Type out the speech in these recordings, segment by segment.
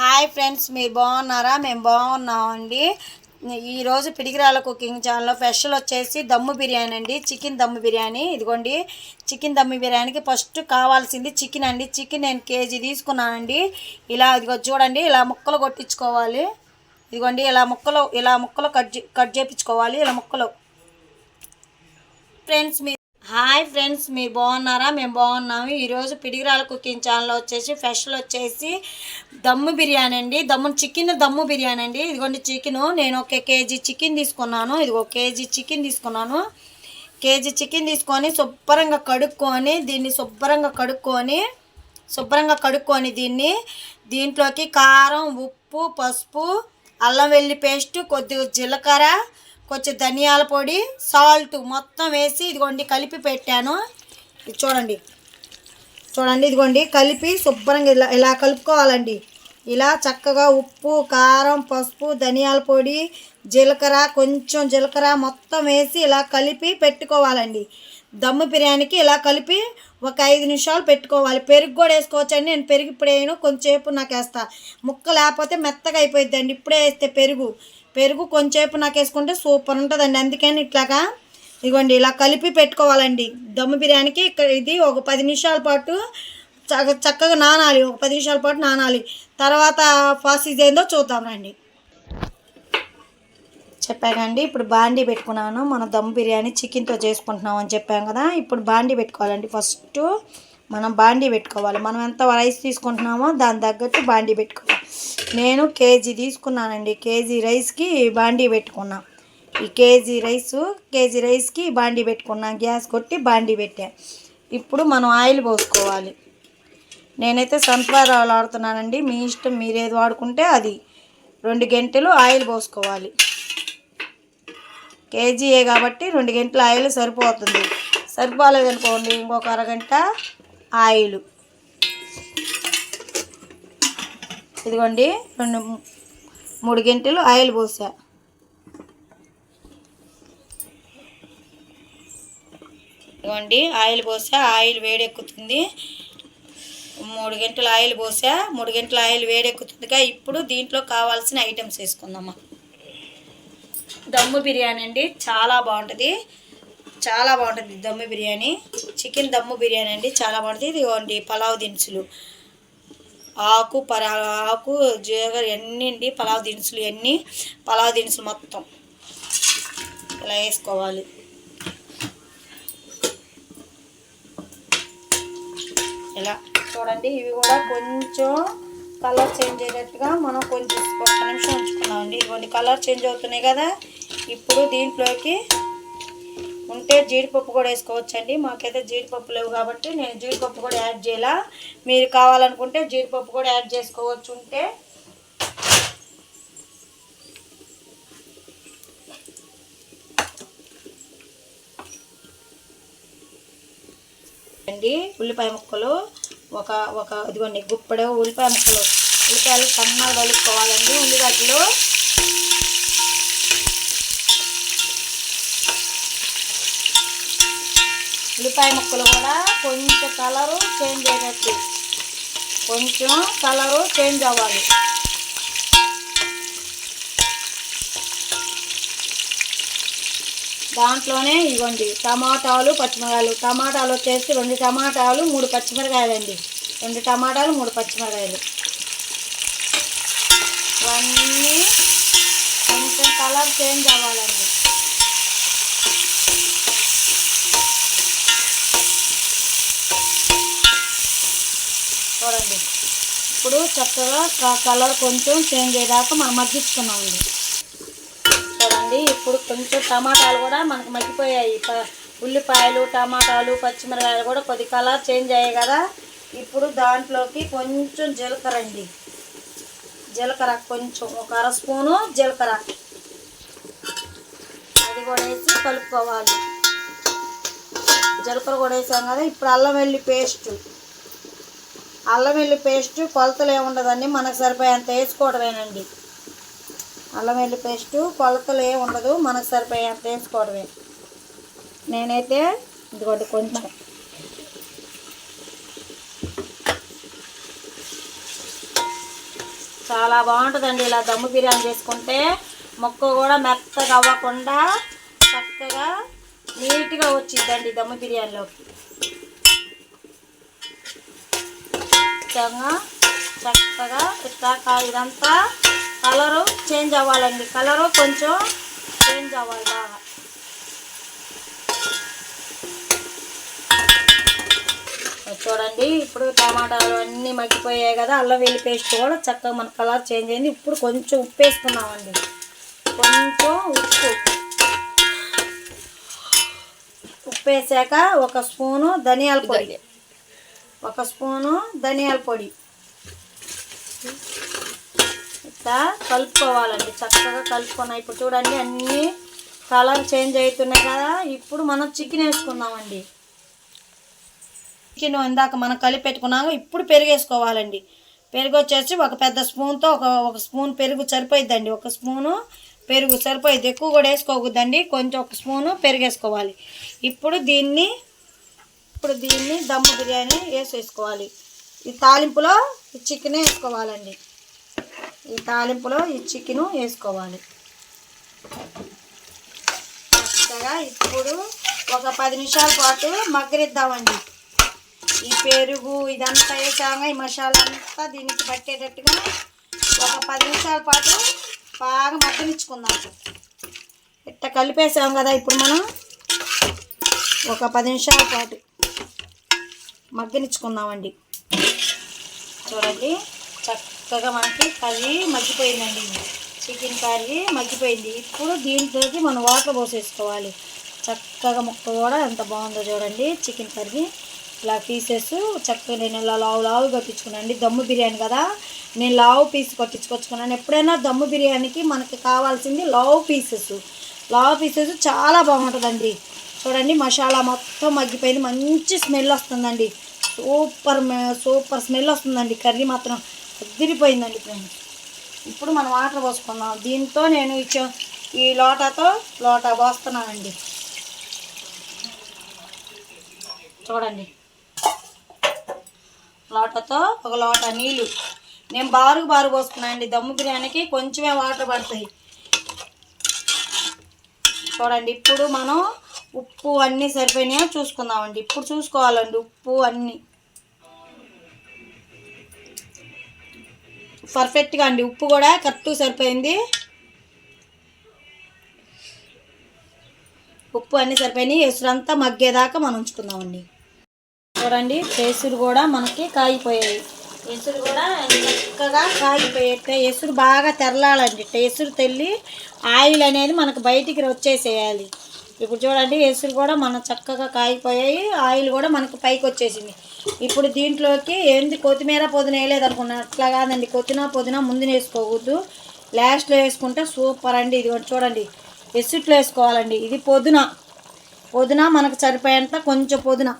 Hi friends మీరు బాగున్నారా? మేము బాగున్నామండి. ఈరోజు పిడిగిరాల కుకింగ్ ఛానల్లో స్పెషల్ వచ్చేసి దమ్ము బిర్యానీ అండి. చికెన్ దమ్ము బిర్యానీ. ఇదిగోండి చికెన్ దమ్ము బిర్యానీకి ఫస్ట్ కావాల్సింది చికెన్ అండి. చికెన్ నేను కేజీ తీసుకున్నానండి. ఇలా ఇదిగో చూడండి ఇలా ముక్కలు కొట్టించుకోవాలి. ఇదిగోండి ఇలా ముక్కలు ఇలా ముక్కలు కట్ కట్ చేపించుకోవాలి. ఇలా ముక్కలు. ఫ్రెండ్స్ మీ హాయ్ ఫ్రెండ్స్ మీరు బాగున్నారా? మేము బాగున్నాము. ఈరోజు పిడిగిరాల కుకింగ్ ఛానల్ వచ్చేసి స్పెషల్ వచ్చేసి దమ్ము బిర్యానీ అండి. దమ్ము చికెన్ దమ్ము బిర్యానీ అండి. ఇదిగోండి చికెన్. నేను ఒక కేజీ చికెన్ తీసుకున్నాను. ఇదిగో కేజీ చికెన్ తీసుకున్నాను. కేజీ చికెన్ తీసుకొని శుభ్రంగా కడుక్కొని దీన్ని శుభ్రంగా కడుక్కొని శుభ్రంగా కడుక్కొని దీన్ని దీంట్లోకి కారం ఉప్పు పసుపు అల్లం వెల్లి పేస్ట్ కొద్దిగా జీలకర్ర కొంచెం ధనియాల పొడి సాల్ట్ మొత్తం వేసి ఇదిగోండి కలిపి పెట్టాను. ఇది చూడండి. చూడండి ఇదిగోండి కలిపి శుభ్రంగా ఇలా ఇలా కలుపుకోవాలండి. ఇలా చక్కగా ఉప్పు కారం పసుపు ధనియాల పొడి జీలకర్ర కొంచెం జీలకర్ర మొత్తం వేసి ఇలా కలిపి పెట్టుకోవాలండి. దమ్ము బిర్యానీకి ఇలా కలిపి ఒక ఐదు నిమిషాలు పెట్టుకోవాలి. పెరుగు కూడా వేసుకోవచ్చండి. నేను పెరుగు ఇప్పుడు వేయను. కొంచెంసేపు నాకు వేస్తా. ముక్క లేకపోతే మెత్తగా అయిపోయిద్దండి. ఇప్పుడే వేస్తే పెరుగు. పెరుగు కొంచెంసేపు నాకు వేసుకుంటే సూపర్ ఉంటుందండి. అందుకని ఇట్లాగా ఇదిగోండి ఇలా కలిపి పెట్టుకోవాలండి. దమ్ము బిర్యానీకి ఇక్కడ ఇది ఒక పది నిమిషాల పాటు చక్కగా నానాలి. ఒక పది నిమిషాల పాటు నానాలి. తర్వాత ఫాస్ట్ ఏందో చూద్దాం రండి. చెప్పానండి ఇప్పుడు బాండీ పెట్టుకున్నాను. మనం దమ్ బిర్యానీ చికెన్తో చేసుకుంటున్నాం అని చెప్పాం కదా. ఇప్పుడు బాండీ పెట్టుకోవాలండి ఫస్ట్. మనం బాండీ పెట్టుకోవాలి. మనం ఎంత రైస్ తీసుకుంటున్నామో దాని తగ్గట్టు బాండీ పెట్టుకోవాలి. నేను కేజీ తీసుకున్నానండి. కేజీ రైస్కి బాండీ పెట్టుకున్నా. ఈ కేజీ రైస్ కేజీ రైస్కి బాండీ పెట్టుకున్నా. గ్యాస్ కొట్టి బాండీ పెట్టా. ఇప్పుడు మనం ఆయిల్ పోసుకోవాలి. నేనైతే సన్ఫ్లవర్ ఆయిల్ వాడుతున్నానండి. మీ ఇష్టం మీరు ఏది వాడుకుంటే అది. రెండు గంటలు ఆయిల్ పోసుకోవాలి. కేజీయే కాబట్టి రెండు గంటల ఆయిల్ సరిపోతుంది. సరిపోలేదనుకోండి ఇంకొక అరగంట ఆయిల్. ఇదిగోండి రెండు మూడు గంటలు ఆయిల్ పోసా. ఇదిగోండి ఆయిల్ పోసా ఆయిల్ వేడెక్కుతుంది. మూడు గంటల ఆయిల్ పోసా మూడు గంటల ఆయిల్ వేడెక్కుతుందిగా. ఇప్పుడు దీంట్లో కావాల్సిన ఐటమ్స్ వేసుకుందామా? దమ్ము బిర్యానీ అండి. చాలా బాగుంటుంది. చాలా బాగుంటుంది దమ్ము బిర్యానీ. చికెన్ దమ్ము బిర్యానీ అండి. చాలా బాగుంటుంది. ఇదిగోండి పలావ్ దినుసులు. ఆకు పరా ఆకు జీలకర్ర ఇవన్నీ అండి? పలావ్ దినుసులు ఇవన్నీ పలావ్ దినుసులు మొత్తం. ఇలా వేసుకోవాలి. ఇలా. చూడండి ఇవి కూడా కొంచెం కలర్ చేంజ్ అయ్యేటట్టుగా మనం కొంచెం ఒక నిమిషం ఉంచుకున్నామండి ఇదిగోండి కలర్ చేంజ్ అవుతున్నాయి కదా. ఇప్పుడు దీంట్లోకి ఉంటే జీడిపప్పు కూడా వేసుకోవచ్చండి. మాకైతే జీడిపప్పు లేవు కాబట్టి నేను జీడిపప్పు కూడా యాడ్ చేయాల. మీరు కావాలనుకుంటే జీడిపప్పు కూడా యాడ్ చేసుకోవచ్చు ఉంటే. అండి ఉల్లిపాయ ముక్కలు ఒక ఒక ఇదిగోండి గుప్పడు ఉల్లిపాయ ముక్కలు. ఉల్లిపాయలు సన్నగా కలుపుకోవాలండి ఉల్లిగడ్డలు. ఉల్లిపాయ ముక్కలు కూడా కొంచెం కలరు చేంజ్ అయ్యేటట్టు. కొంచెం కలరు చేంజ్ అవ్వాలి. దాంట్లోనే ఇవ్వండి టమాటాలు పచ్చిమిరకాయలు. టమాటాలు వచ్చేసి రెండు టమాటాలు మూడు పచ్చిమిరకాయలు అండి రెండు టమాటాలు మూడు పచ్చిమిరకాయలు. ఇవన్నీ కొంచెం కలర్ చేంజ్ అవ్వాలండి. చూడండి. ఇప్పుడు చక్కగా కలర్ కొంచెం చేంజ్ అయ్యేదాకా మనం మగ్గించుకున్నామండి. చూడండి ఇప్పుడు కొంచెం టమాటాలు కూడా మనకు మగ్గిపోయాయి. ఉల్లిపాయలు టమాటాలు పచ్చిమిరకాయలు కూడా కొద్ది కలర్ చేంజ్ అయ్యాయి కదా. ఇప్పుడు దాంట్లోకి కొంచెం జీలకర్ర అండి. జీలకర్ర కొంచెం ఒక అర స్పూను జీలకర్ర. అది కూడా వేసి కలుపుకోవాలి. జీలకర్ర కూడా వేసాం కదా ఇప్పుడు అల్లం వెల్లి పేస్ట్. అల్లం వెల్లి పేస్ట్ కొలతలు ఏముండదండి మనకు సరిపోయేంత వేసుకోవడమేనండి. అల్లం వెల్లి పేస్ట్ కొలతలు ఏమి ఉండదు మనకు సరిపోయేంత వేసుకోవడమే. నేనైతే ఇదిగోండి కొంచెం. చాలా బాగుంటుందండి ఇలా దమ్ము బిర్యానీ చేసుకుంటే. మొక్క కూడా మెత్తగా అవ్వకుండా చక్కగా నీట్గా వచ్చిందండి దమ్ము బిర్యానీలోకి. చక్కగా చక్కగా ఇట్లా ఇదంతా కలరు చేంజ్ అవ్వాలండి. కలరు కొంచెం చేంజ్ అవ్వాలి బాగా. చూడండి ఇప్పుడు టమాటాలు అన్నీ మగ్గిపోయాయి కదా అల్లం వెల్లి పేస్ట్ కూడా చక్కగా మన కలర్ చేంజ్ అయింది. ఇప్పుడు కొంచెం ఉప్పు వేసుకున్నామండి కొంచెం ఉప్పు. ఉప్పు వేసాక ఒక స్పూను ధనియాల పొడి. ఒక స్పూను ధనియాల పొడి. ఇట్లా కలుపుకోవాలండి చక్కగా కలుపుకున్నాం ఇప్పుడు చూడండి అన్నీ కలర్ చేంజ్ అవుతున్నాయి కదా. ఇప్పుడు మనం చికెన్ వేసుకుందామండి. చికెన్ ఇందాక మనం కలిపి పెట్టుకున్నాము ఇప్పుడు పెరిగేసుకోవాలండి. పెరుగు వచ్చేసి ఒక పెద్ద స్పూన్తో ఒక ఒక స్పూన్ పెరుగు సరిపోయిద్దండి. ఒక స్పూను పెరుగు సరిపోయిద్ది. ఎక్కువ కూడా వేసుకోకూడదండి. కొంచెం ఒక స్పూను పెరిగేసుకోవాలి. ఇప్పుడు దీన్ని ఇప్పుడు దీన్ని దమ్ము బిర్యానీ వేసేసుకోవాలి. ఈ తాలింపులో ఈ చికెన్ వేసుకోవాలండి. ఈ తాలింపులో ఈ చికెను వేసుకోవాలి. చక్కగా ఇప్పుడు ఒక పది నిమిషాల పాటు మగ్గరిద్దామండి ఈ పెరుగు ఇదంతా వేసాక ఈ మసాలా అంతా దీనికి పట్టేటట్టుగా ఒక పది నిమిషాల పాటు బాగా మగ్గనిచ్చుకుందాం. ఇట్ట కలిపేసాం కదా ఇప్పుడు మనం? ఒక పది నిమిషాల పాటు. మగ్గనిచ్చుకుందామండి. చూడండి చక్కగా మనకి కర్రీ మగ్గిపోయిందండి. చికెన్ కర్రీ మగ్గిపోయింది. ఇప్పుడు దీంట్లోకి మనం వాటర్ పోసేసుకోవాలి. చక్కగా ముక్క కూడా ఎంత బాగుందో చూడండి. చికెన్ కర్రీ ఇలా పీసెస్ చక్కగా నేను ఇలా లావు లావు కొట్టించుకున్నాను దమ్ము బిర్యానీ కదా. నేను లావు పీస్ కొట్టించుకొచ్చుకున్నాను. ఎప్పుడైనా దమ్ము బిర్యానీకి మనకి కావాల్సింది లావు పీసెస్. లావు పీసెస్ చాలా బాగుంటుందండి. చూడండి మసాలా మొత్తం మగ్గిపోయింది. మంచి స్మెల్ వస్తుందండి. సూపర్ సూపర్ స్మెల్ వస్తుందండి. కర్రీ మాత్రం అదిరిపోయిందండి ఫ్రెండ్స్. ఇప్పుడు మనం వాటర్ పోసుకుందాం. దీంతో నేను ఇచ్చే ఈ లోటాతో లోటా పోస్తున్నానండి. చూడండి. లోటతో ఒక లోట నీళ్ళు. నేను బారుకు బారు పోసుకున్నానండి. దమ్ము బిర్యానీకి కొంచెమే వాటర్ పడతాయి. చూడండి ఇప్పుడు మనం ఉప్పు అన్నీ సరిపోయినాయో? చూసుకుందామండి. ఇప్పుడు చూసుకోవాలండి ఉప్పు అన్నీ. పర్ఫెక్ట్గా అండి. ఉప్పు కూడా కరెక్ట్ సరిపోయింది. ఉప్పు అన్నీ సరిపోయినాయి. ఎసురంతా మగ్గేదాకా మనం ఉంచుకుందామండి. చూడండి ఎసురు కూడా మనకి కాగిపోయాయి. ఎసురు కూడా చక్కగా కాగిపోయేట ఎసురు బాగా తెరలాలండి. ఎసురు తెల్లి ఆయిల్ అనేది మనకు బయటికి వచ్చేసేయాలి. ఇప్పుడు చూడండి ఎసురు కూడా మనం చక్కగా కాగిపోయాయి ఆయిల్ కూడా మనకు పైకి వచ్చేసింది. ఇప్పుడు దీంట్లోకి ఏంది కొత్తిమీర పుదీనా వేయలేదు అనుకున్నాను అట్లా కాదండి కొత్తిమీర పుదీనా ముందున వేసుకోకూడదు లాస్ట్లో వేసుకుంటే సూపర్ అండి. ఇది చూడండి ఎసుట్లో వేసుకోవాలండి. ఇది పొద్దున పొద్దున మనకు సరిపోయేంత కొంచెం పొద్దున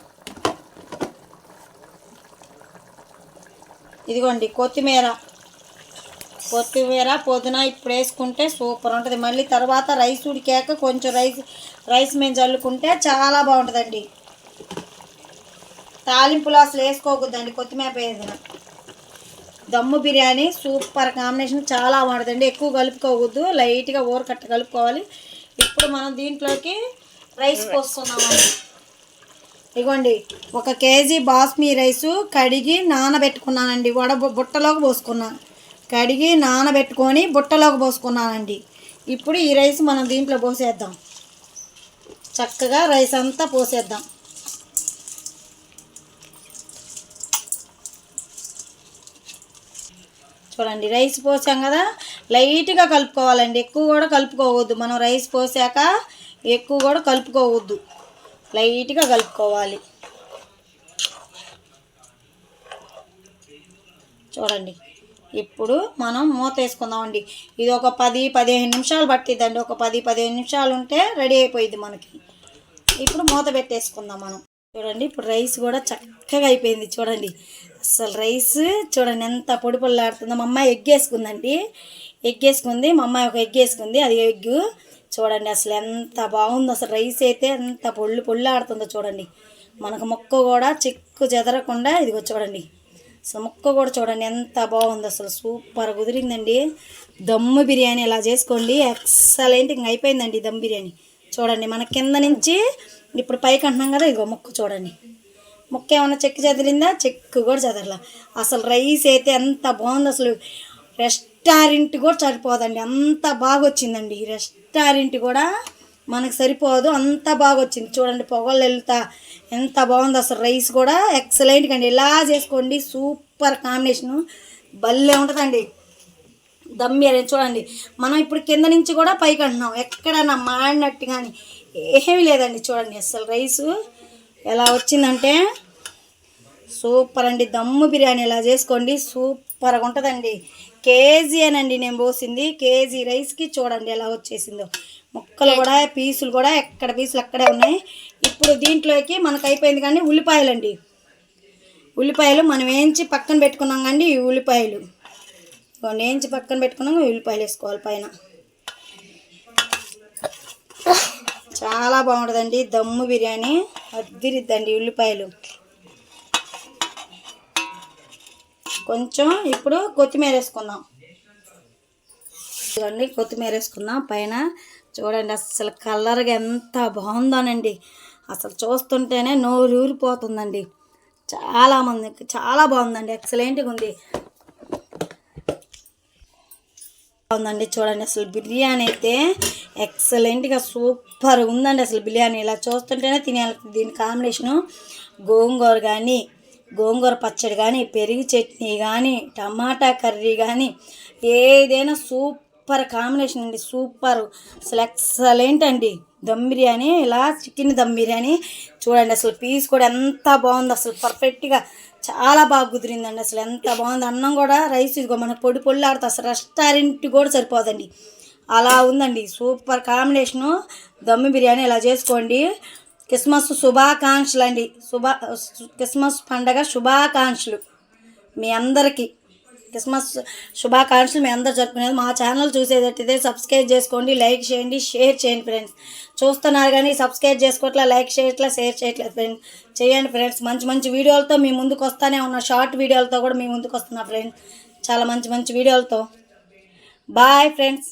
ఇదిగోండి కొత్తిమీర. కొత్తిమీర పుదీనా ఇప్పుడు వేసుకుంటే సూపర్ ఉంటుంది. మళ్ళీ తర్వాత రైస్ ఉడికాక కొంచెం రైస్ రైస్ మేము చల్లుకుంటే చాలా బాగుంటుందండి. తాలింపులు అసలు వేసుకోకూడదండి కొత్తిమీర పేదన. దమ్ము బిర్యానీ సూపర్ కాంబినేషన్ చాలా బాగుంటుందండి. ఎక్కువ కలుపుకోవద్దు లైట్గా ఊరకట్ట కలుపుకోవాలి. ఇప్పుడు మనం దీంట్లోకి రైస్ పోస్తున్నామండి. ఇగోండి ఒక కేజీ బాస్మీ రైసు కడిగి నానబెట్టుకున్నానండి. వడ బుట్టలోకి పోసుకున్నాను కడిగి నానబెట్టుకొని బుట్టలోకి పోసుకున్నానండి. ఇప్పుడు ఈ రైస్ మనం దీంట్లో పోసేద్దాం. చక్కగా రైస్ అంతా పోసేద్దాం. చూడండి రైస్ పోసాం కదా? లైట్గా కలుపుకోవాలండి. ఎక్కువ కూడా కలుపుకోవద్దు. మనం రైస్ పోసాక ఎక్కువ కూడా కలుపుకోవద్దు. లైట్గా కలుపుకోవాలి. చూడండి ఇప్పుడు మనం మూత వేసుకుందామండి. ఇది ఒక పది పదిహేను నిమిషాలు పట్టిద్దండి. ఒక పది పదిహేను నిమిషాలు ఉంటే రెడీ అయిపోయింది మనకి. ఇప్పుడు మూత పెట్టేసుకుందాం మనం. చూడండి ఇప్పుడు రైస్ కూడా చక్కగా అయిపోయింది చూడండి. అసలు రైస్ చూడండి ఎంత పొడి పొల్లాడుతుందో. మా అమ్మాయి ఎగ్ వేసుకుందండి. ఎగ్ వేసుకుంది మా అమ్మాయి ఒక ఎగ్ వేసుకుంది అది ఎగ్. చూడండి అసలు ఎంత బాగుందో. అసలు రైస్ అయితే ఎంత పొళ్ళు పొళ్ళు ఆడుతుందో చూడండి. మనకు మొక్క కూడా చిక్కు చెదరకుండా ఇదిగో చూడండి. అసలు ముక్క కూడా చూడండి ఎంత బాగుందో. అసలు సూపర్ కుదిరిందండి. దమ్ము బిర్యానీ ఇలా చేసుకోండి. ఎక్సలెంట్ ఇంక అయిపోయిందండి దమ్ బిర్యానీ. చూడండి మన కింద నుంచి ఇప్పుడు పైకి అంటున్నాం కదా ఇగో ముక్కు చూడండి. ముక్క ఏమన్నా చెక్కు చెదిరిందా? చెక్కు కూడా చదరలా. అసలు రైస్ అయితే ఎంత బాగుంది అసలు. రెస్టారెంట్ కూడా సరిపోదండి అంత బాగా వచ్చిందండి ఈ రెస్టారెంట్ కూడా మనకు సరిపోదు అంత బాగా వచ్చింది చూడండి పొగలు వెళ్తా ఎంత బాగుంది అసలు రైస్ కూడా. ఎక్సలెంట్గా అండి ఇలా చేసుకోండి సూపర్ కాంబినేషను. భలే ఉంటుందండి. దమ్ బిర్యానీ చూడండి. మనం ఇప్పుడు కింద నుంచి కూడా పైకి అంటున్నాం. ఎక్కడన్నా మాడినట్టు కానీ ఏమీ లేదండి చూడండి. అసలు రైసు ఎలా వచ్చిందంటే సూపర్ అండి. దమ్ము బిర్యానీ ఇలా చేసుకోండి సూపర్గా ఉంటుందండి. కేజీ అనండి నేను పోసింది. కేజీ రైస్కి చూడండి ఎలా వచ్చేసిందో. ముక్కలు కూడా పీసులు కూడా ఎక్కడ పీసులు అక్కడే ఉన్నాయి. ఇప్పుడు దీంట్లోకి మనకు అయిపోయింది కానీ ఉల్లిపాయలండి. ఉల్లిపాయలు మనం వేయించి పక్కన పెట్టుకున్నాం కానీ ఈ ఉల్లిపాయలు. వేయించి పక్కన పెట్టుకున్నాం ఉల్లిపాయలు వేసుకోవాలి పైన. చాలా బాగుంటుందండి దమ్ము బిర్యానీ అద్దిరిద్దండి ఉల్లిపాయలు. కొంచెం ఇప్పుడు కొత్తిమీర వేసుకుందాం. చూడండి కొత్తిమీర వేసుకుందాం. పైన చూడండి అసలు కలర్గా ఎంత బాగుందోనండి. అసలు చూస్తుంటేనే నోరు ఊరిపోతుందండి చాలామంది చాలా బాగుందండి ఎక్సలెంట్గా ఉంది. ఉందండి చూడండి అసలు బిర్యానీ అయితే ఎక్సలెంట్గా సూపర్ ఉందండి. అసలు బిర్యానీ ఇలా చూస్తుంటేనే తినేయాలి. దీని కాంబినేషను గోంగూర కానీ గోంగూర పచ్చడి కానీ పెరుగు చట్నీ కానీ టమాటా కర్రీ కానీ ఏదైనా సూపర్ కాంబినేషన్ అండి. సూపర్ అసలు ఎక్సలెంట్ అండి. దమ్ బిర్యానీ ఇలా చికెన్ దమ్ బిర్యానీ. చూడండి అసలు పీస్ కూడా ఎంత బాగుంది అసలు పర్ఫెక్ట్గా చాలా బాగా కుదిరిందండి అసలు. ఎంత బాగుంది. అన్నం కూడా రైస్ ఇదిగో మనకు పొడి పొడి ఆడుతుంది అసలు రెస్టారెంట్ కూడా సరిపోదండి. అలా ఉందండి. సూపర్ కాంబినేషను దమ్ము బిర్యానీ ఇలా చేసుకోండి. క్రిస్మస్ శుభాకాంక్షలు అండి శుభా క్రిస్మస్ పండగ శుభాకాంక్షలు మీ అందరికీ. క్రిస్మస్ శుభాకాంక్షలు మీ అందరు జరుపుకునేది. మా ఛానల్ చూసేటట్టయితే సబ్స్క్రైబ్ చేసుకోండి లైక్ చేయండి షేర్ చేయండి ఫ్రెండ్స్. చూస్తున్నారు కానీ సబ్స్క్రైబ్ చేసుకోవట్లే లైక్ చేయట్లా షేర్ చేయట్లేదు ఫ్రెండ్స్. చేయండి ఫ్రెండ్స్. మంచి మంచి వీడియోలతో మీ ముందుకు వస్తానే ఉన్నా. షార్ట్ వీడియోలతో కూడా మీ ముందుకు వస్తున్నా ఫ్రెండ్స్. చాలా మంచి మంచి వీడియోలతో. Bye friends.